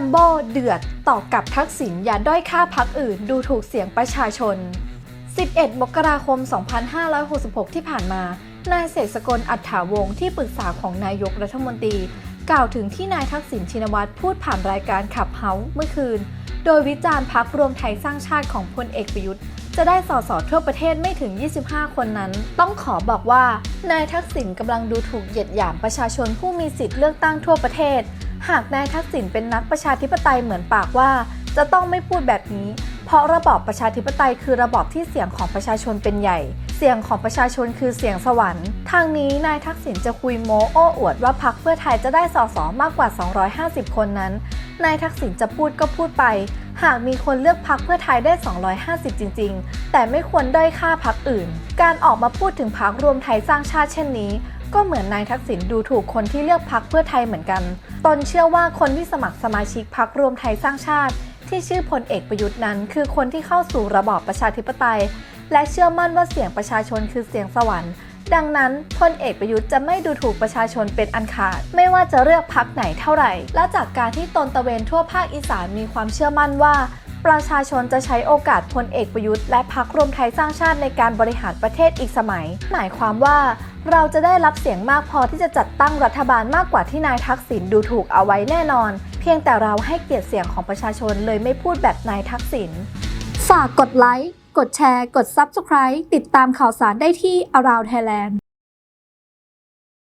มโบ้เดือดต่อกับทักษิณอย่าด้อยค่าพักอื่น ดูถูกเสียงประชาชน 11 มกราคม 2566 ที่ผ่านมา นายเสกสกลอัฏฐาวงศ์ที่ปรึกษาของนายกรัฐมนตรี กล่าวถึงที่นายทักษิณชินวัตรพูดผ่านรายการขับเฮาเมื่อคืน โดยวิจารณ์พักรวมไทยสร้างชาติของพลเอกประยุทธ์จะได้สสทั่วประเทศไม่ถึง 25 คนนั้น ต้องขอบอกว่า นายทักษิณกำลังดูถูกเหยียดหยามประชาชนผู้มีสิทธิ์เลือกตั้งทั่วประเทศ หากนายทักษิณเป็นนักประชาธิปไตยเหมือนปากว่า จะต้องไม่พูดแบบนี้ เพราะระบอบประชาธิปไตยคือระบอบที่เสียงของประชาชนเป็นใหญ่ เสียงของประชาชนคือเสียงสวรรค์ ทางนี้นายทักษิณจะคุยโม้โอ้อวดว่าพักเพื่อไทยจะได้สสมากกว่า 250 คนนั้น นายทักษิณจะพูดก็พูดไป หากมีคนเลือกพักเพื่อไทยได้ 250 จริง ๆ แต่ไม่ควรด้อยค่าพักอื่น การออกมาพูดถึงพักรวมไทยสร้างชาติเช่นนี้ ก็เหมือนนายทักษิณดูถูกคนที่เลือกพักเพื่อไทยเหมือนกัน ตนเชื่อว่าคนที่สมัครสมาชิกพักรวมไทยสร้างชาติ ที่ชื่อพลเอกประยุทธ์นั้น คือคนที่เข้าสู่ระบอบประชาธิปไตย และเชื่อมั่นว่าเสียงประชาชนคือเสียงสวรรค์ ดังนั้นพลเอกประยุทธ์จะไม่ดูถูกประชาชนเป็นอันขาด ไม่ว่าจะเลือกพักไหนเท่าไหร่ และจากการที่ตนตะเวนทั่วภาคอีสานมีความเชื่อมั่นว่าประชาชนจะใช้โอกาสพลเอกประยุทธ์และพักรวมไทยสร้างชาติในการบริหารประเทศอีกสมัย หมายความว่าเราจะได้รับเสียงมากพอที่จะจัดตั้งรัฐบาลมากกว่าที่นายทักษิณดูถูกเอาไว้แน่นอน เพียงแต่เราให้เกียรติเสียงของประชาชนเลยไม่พูดแบบนายทักษิณฝากกดไลค์ กดแชร์ กด Subscribe ติดตามข่าวสารได้ที่ Around Thailand